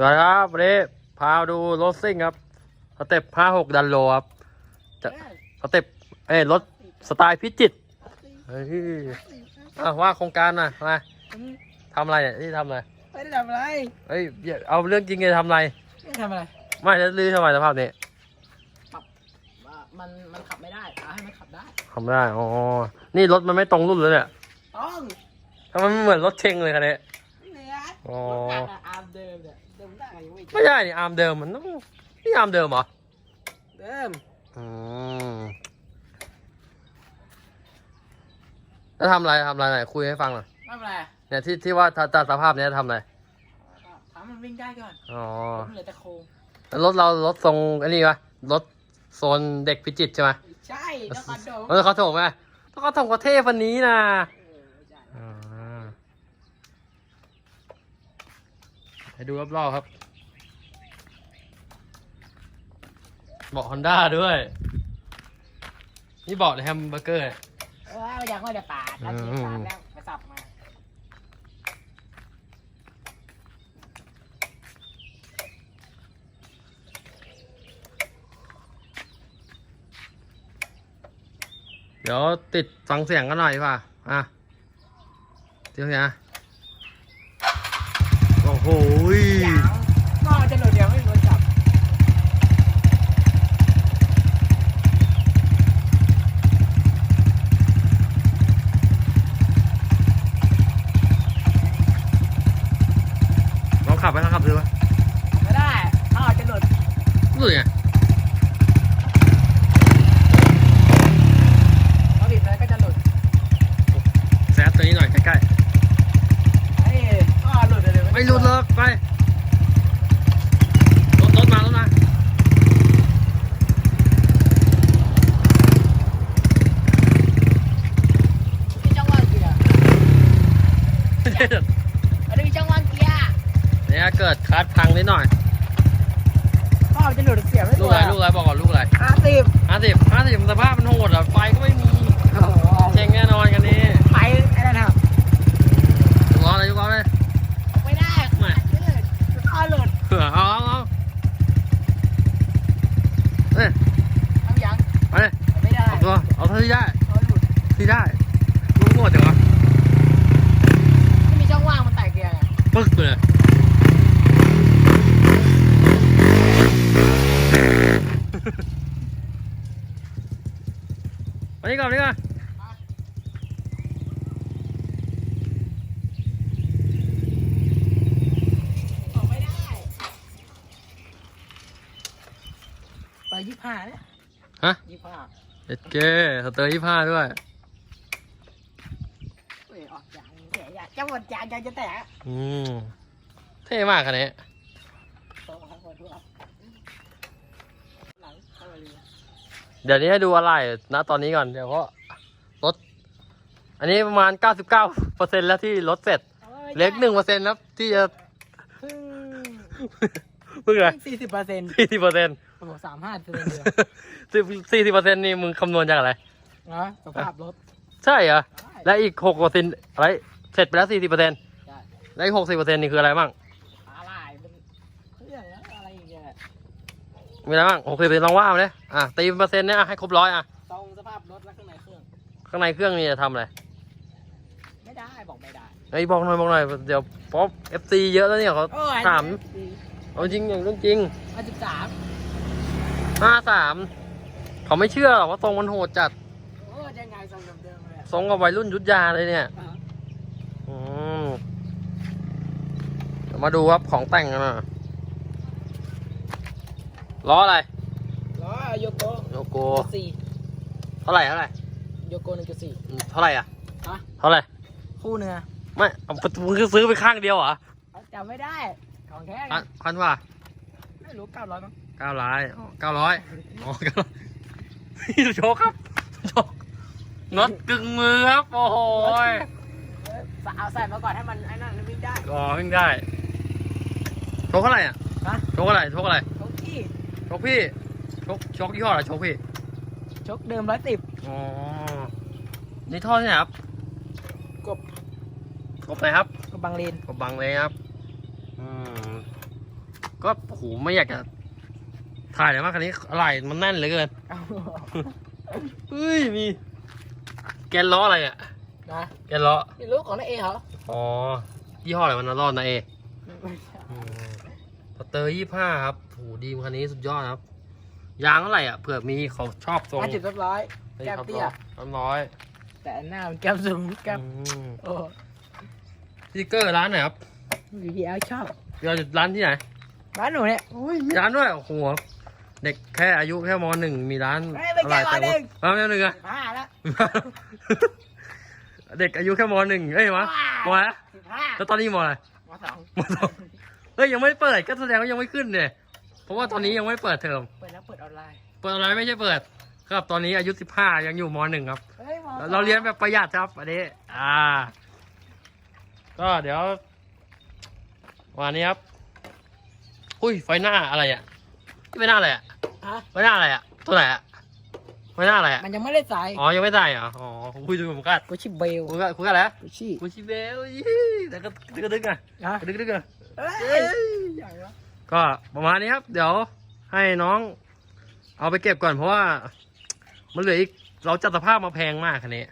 สวัสดีครับวันนี้พาดูรถซิ่งครับสเต็ปห้าหกดันโลครับจะสเต็ปเอ้ยรถสไตล์พิจิตรเฮ้ยอะว่าโครงการหน่อยมาทำอะไรเนี่ยนี่ทำอะไรไม่ได้ทำอะไรเอ้ยอย่าเอาเรื่องจริงเลยทำอะไรไม่ได้ทำอะไรไม่แล้วลื้อทำไมสภาพนี้ว่ามันมันขับไม่ได้เอาให้มันขับได้ทำไม่ได้อ๋อนี่รถมันไม่ตรงรุ่นเลยเนี่ยต้องทำไมมันเหมือนรถเชงเลยคันนี้เนี่ยอ๋อรถหนักอะอาร์มเดิมเนี่ย เดิมได้ไงยังไม่ไม่ใช่นี่อาร์มเดิมมันต้องนี่อาร์มเดิมเหรอเดิมอืมแล้วทำอะไรทำอะไรไหนคุยให้ฟังหน่อยไม่เป็นไรเนี่ยที่ที่ว่าถ้าถ้าสภาพเนี้ยทำอะไรถามมันวิ่งได้ก่อนอ๋อมันเหลือแต่โครงแล้วรถเรารถทรงอันนี้ปะรถโซนเด็กพิจิตรใช่ไหมใช่แล้วก็โดมเออเขาถมไหมต้องเขาถมกว่าเทพวันนี้นะเออใช่อ่าให้ดูรอบๆครับ บาะฮอนด้าด้วย นี่เบาะแฮมเบอร์เกอร์เออไม่อยากไม่ได้ปาดแล้วเสียปาดแล้วไปสับมาเดี๋ยวติดฟังเสียงกันหน่อยดีกว่าอะเดี๋ยวนะโอ้โหย อย่างก็จะหลุดเดียวไม่รู้จับ ลองขับไปลองขับดูวะ ไม่ได้ถ้าจะหลุด รู้สึกไงพอบิดเลยก็จะหลุดแซดตัวนี้หน่อยใกล้ไอ้ก็หลุดเลยๆไม่หลุดหรอกไปรถรถมารถมามีจังหวะเกียร์อันนี้มีจังหวะเกียร์เนี่ยเกิดคลัดพังนิดหน่อย พ่อจะหลุดเสียไม่ลูกอะไรลูกอะไรบอกก่อนลูกอะไรห้าสิบห้าสิบห้าสิบสภาพมันโหดอะไฟก็ไม่มีเจ๊งแน่นอนกันนี้ไปไอ้นั่นครับยุกล้อเลยยุกล้อเลยไม่ได้ไม่พ่อหลุดเผื่อเอาเอาเอาเอ้ยทำยังไปเลยไม่ได้เอาตัวเอาเท่าที่ได้พ่อหลุดที่ได้ลูกโหดจังวะไม่มีช่องว่างมันแตกเกียร์ไงปึ๊กไปเลย นี่ก่อนมานี่ก่อนออกไม่ได้ไปยี่ห้าเนี่ยฮะยี่ห้าเอ็ดเกสเตอร์ยี่ห้าด้วยเอ้ยออกยางแตกยางจะหมดยางยางจะแตกอืมเท่มากคันนี้โตมาหมดด้วยหลังเข้าไปเลย เดี๋ยวนี้ให้ดูอะไรณตอนนี้ก่อนเดี๋ยวเพราะรถ อันนี้ประมาณ 99%แล้วที่รถเสร็จเหล็กหนึ่งเปอร์เซ็นต์ครับที่จะเพิ่งเพิ่งอะไรสี่สิบเปอร์เซ็นต์สี่สิบเปอร์เซ็นต์โอ้โหสามห้าเปอร์เซ็นต์เดียวสี่สิบเปอร์เซ็นต์นี่มึงคำนวณจากอะไรนะสภาพรถ ใช่เหรอได้และอีกหกเปอร์เซ็นต์อะไร เสร็จไปแล้วสี่สิบเปอร์เซ็นต์ได้และอีกหกสิบเปอร์เซ็นต์นี่คืออะไรบ้างอะไรเป็นเครื่องแล้วอะไรอย่างเงี้ย มีอะไรบ้างหกสิบเปอร์เซ็นต์ลองว่ามาเลยอะตีเป็นเปอร์เซ็นต์เนี่ยอะให้ครบร้อยอะตรงสภาพรถและข้างในเครื่อง ข้างในเครื่องนี่จะทำอะไรไม่ได้บอกไม่ได้ไอ้ยบอกหน่อยบอกหน่อยเดี๋ยวป๊อปเอฟซีเยอะแล้วเนี่ยเขาโอ้ยถามเอาจริงอย่างเรื่องจริงอันสิบสามห้าสามเขาไม่เชื่อหรอกว่าทรงมันโหดจัดโอ้ยยังไงทรงเดิมๆเลยอะทรงกับวัยรุ่นยุทธยาเลยเนี่ย อะอืมเดี๋ยวมาดูครับของแต่งกันนะ ล้ออะไรล้อโยโกโลโก้สี่เท่าไหร่เท่าไหร่โยโกหนึ่งจุดสี่อืมเท่าไหร่อะฮะเท่าไหร่คู่เนื้อไม่เอามึงคือซื้อไปข้างเดียวเหรอจำไม่ได้ของแท้พันพันว่าไม่รู้เก้าร้อยมั้งเก้าร้อยเก้าร้อยอ๋อเก้าร้อยนี่ดูโชคครับโชคน็อตกึ่งมือครับโอ้โหยเออเอาใส่มาก่อนให้มันไอ้นั่นวิ่งได้ก็วิ่งได้โชคเท่าไหร่อะฮะโชคเท่าไหร่โชคอะไรโชคที่โชคพี่โชคโชคยี่ห้ออะไรโชคพี่โชคเดิมร้อยสิบอ๋อนี่ท่อที่ไหนครับกบกบไหนครับกับบางเลนกบบังเลยครับ อืมก็โอ้โหไม่อยากจะถ่ายเลยมากคันนี้อะไรมันแน่นเหลยเกินเอาเฮ้ยมี แกนล้ออะไรอะนะแกนล้อนี่รู้ของนายเอเหรออ๋อยี่ห้ออะไรมันนะรอดนะเอไม่ใช่ อืม สเตอร์ยี่ห้าครับโหดีมคันนี้สุดยอดครับ ยางเท่าไหร่อะเผื่อมีเขาชอบทรงห้าสิบเรียบร้อยฮ้แก้มเตี้ยสามร้อยแต่หน้ามันแก้มสูงแก้มอืมโอ้สติ๊กเกอร์ร้านไหนครับวีพีเอลชอบเดี๋ยวร้านที่ไหนบ้านหนูเนี่ยอุ้ยมีร้านด้วยโอ้โหเด็กแค่อายุแค่มหนึ่งมีร้านเฮ้ยไม่ใช่อะไรแต่มหนึ่งว่าร้านหนึ่งอะสิบห้าแล้วเด็กอายุแค่มหนึ่งเอ้ยวะมอะไรสิบห้าแล้วตอนนี้มอะไรมสองมสอง เฮ้ยยังไม่เปิดก็แสดงว่ายังไม่ขึ้นเนี่ยเพราะว่าตอนนี้ยังไม่เปิดเทอมเปิดแล้วเปิดออนไลน์ เปิดอะไรไม่ใช่เปิด ครับตอนนี้อายุสิบห้ายังอยู่มหนึ่งครับ เฮ้ยมสองเราเรียนแบบประหยัดครับอันนี้ อ่า ก็เดี๋ยววันนี้ครับ อุ้ยไฟหน้าอะไรอะนี่ไฟหน้าอะไรอะฮะไฟหน้าอะไรอะตัวไหนอะไฟหน้าอะไรอะมันยังไม่ได้ใส่อ๋อยังไม่ได้เหรออ๋อคุยดูผมกัดกูชิเบลคุยกันคุยกันแล้วกูชี่คุยชิเบลยี่แต่ก็ดึกดึกอะฮะดึกดึกอะเอ้เอ้ยยอย่างวะ ก็ประมาณนี้ครับ เดี๋ยวให้น้อง เอาไปเก็บก่อนเพราะว่า มันเหลืออีก เราจัดสภาพมาแพงมากคันนี้